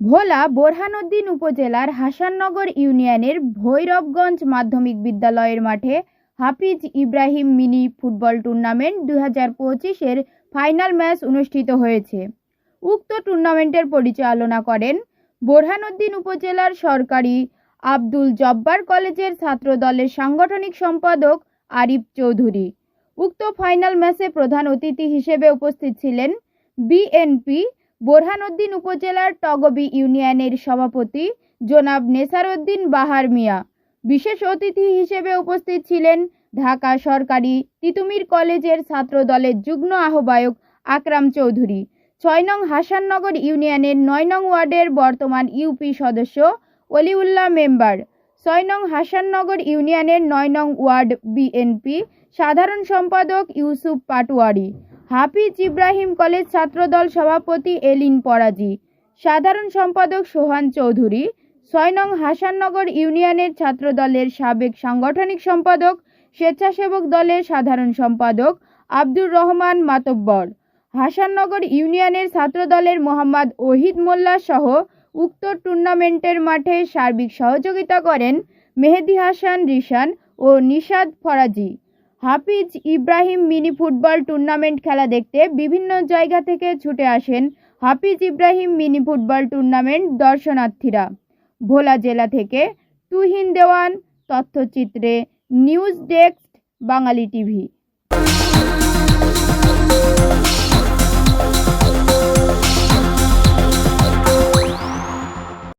বোরহানউদ্দিন উপজেলার হাসাননগর ইউনিয়নের ভৈরবগঞ্জ মাধ্যমিক বিদ্যালয়ের মাঠে Hafiz Ibrahim mini football tournament দু হাজার পঁচিশের ফাইনাল ম্যাচ অনুষ্ঠিত হয়েছে। উক্ত টুর্নামেন্টের পরিচালনা করেন বোরহানুদ্দিন উপজেলার সরকারি আব্দুল জব্বার কলেজের ছাত্র দলের সাংগঠনিক সম্পাদক আরিফ চৌধুরী। উক্ত ফাইনাল ম্যাচে প্রধান অতিথি হিসেবে উপস্থিত ছিলেন বিএনপি বোরহানউদ্দিন উপজেলার টগবি ইউনিয়নের সভাপতি জনাব নেসারউদ্দিন বাহার মিয়া। বিশেষ অতিথি হিসেবে উপস্থিত ছিলেন ঢাকা সরকারি তিতুমির কলেজের ছাত্রদলের যুগ্ম আহ্বায়ক আকরাম চৌধুরী। ছয় নং হাসাননগর ইউনিয়নের নয় নং ওয়ার্ডের বর্তমান ইউপি সদস্য অলিউল্লাহ মেম্বার। ছয় নং হাসাননগর ইউনিয়নের নয় নং ওয়ার্ড বিএনপি সাধারণ সম্পাদক ইউসুফ পাটোয়ারি। হাফিজ ইব্রাহিম কলেজ ছাত্রদল সভাপতি এলিন পরাজি, সাধারণ সম্পাদক সোহান চৌধুরী, ছয় নং হাসাননগর ইউনিয়নের ছাত্রদলের সাবেক সাংগঠনিক সম্পাদক, স্বেচ্ছাসেবক দলের সাধারণ সম্পাদক আব্দুর রহমান মাতব্বর, হাসাননগর ইউনিয়নের ছাত্রদলের মোহাম্মদ ওহিদ মোল্লা সহ উক্ত টুর্নামেন্টের মাঠে সার্বিক সহযোগিতা করেন মেহেদি হাসান, রিশান ও Nishad Faraji. Hafiz Ibrahim mini football tournament খেলা দেখতে বিভিন্ন জায়গা থেকে ছুটে আসেন Hafiz Ibrahim mini football tournament দর্শনার্থীরা। ভোলা জেলা থেকে তুহিন দেওয়ান, তথ্যচিত্রে, নিউজ ডেস্ক, বাঙালি টিভি।